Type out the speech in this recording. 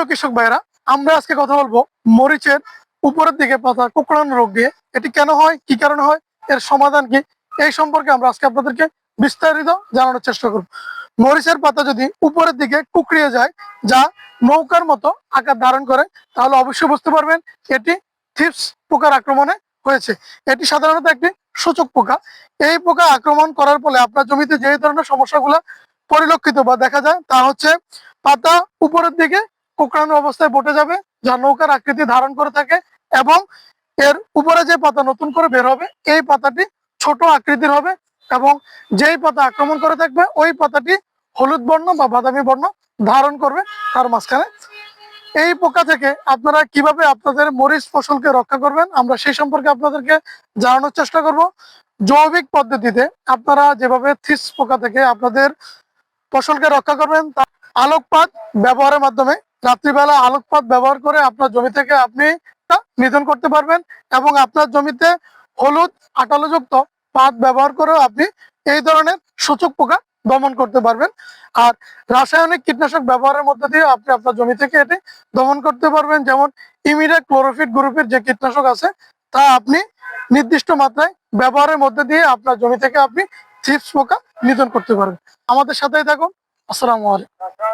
প্রিয় কৃষক ভাইরা আমরা আজকে কথা বলব মরিচের উপরের দিকে পাতা কুকড়ানো রোগ নিয়ে। এটি কেন হয়? কি কারণে হয়? এর সমাধান কি? এই সম্পর্কে আমরা আজকে আপনাদেরকে বিস্তারিত জানানোর চেষ্টা করব। মরিচের পাতা যদি উপরের দিকে কুকড়িয়ে যায়, যা নৌকার মতো আকার ধারণ করে, তাহলে অবশ্যই বুঝতে পারবেন এটি থিপস পোকার আক্রমণে হয়েছে। এটি সাধারণত একটি সূচক পোকা। এই পোকা আক্রমণ করার ফলে আপনার জমিতে যে ধরনের সমস্যাগুলো পরিলক্ষিত বা দেখা যায়, তা হচ্ছে পাতা উপরের দিকে কোকড়ানো অবস্থায় বটে যাবে, যা নৌকার আকৃতি ধারণ করে থাকে এবং এর উপরে যে পাতা নতুন করে বের হবে, এই পাতাটি ছোট আকৃতির হবে এবং যেই পাতা আক্রমণ করে থাকবে, ওই পাতাটি হলুদ বর্ণ বা বাদামি বর্ণ ধারণ করবে তার মাঝখানে। এই পোকা থেকে আপনারা কীভাবে আপনাদের মরিচ ফসলকে রক্ষা করবেন, আমরা সেই সম্পর্কে আপনাদেরকে জানানোর চেষ্টা করব। জৈবিক পদ্ধতিতে আপনারা যেভাবে থিস পোকা থেকে আপনাদের ফসলকে রক্ষা করবেন, তা আলোকপাত ব্যবহারের মাধ্যমে রাত্রিবেলা আলোকপাত ব্যবহার করে আপনার জমি থেকে আপনি তা নিধন করতে পারবেন এবং আপনার জমিতে হলুদ আটালোযুক্ত পাত ব্যবহার করেও আপনি এই ধরনের সূচক পোকা দমন করতে পারবেন। আর রাসায়নিক কীটনাশক ব্যবহারের মধ্যে দিয়ে আপনি আপনার জমি থেকে এটি দমন করতে পারবেন। যেমন ইমিডা ক্লোরোফিট গ্রুপের যে কীটনাশক আছে, তা আপনি নির্দিষ্ট মাত্রায় ব্যবহারের মধ্যে দিয়ে আপনার জমি থেকে আপনি চিপস পোকা নিধন করতে পারবেন। আমাদের সাথেই থাকুন। আসসালামু আলাইকুম।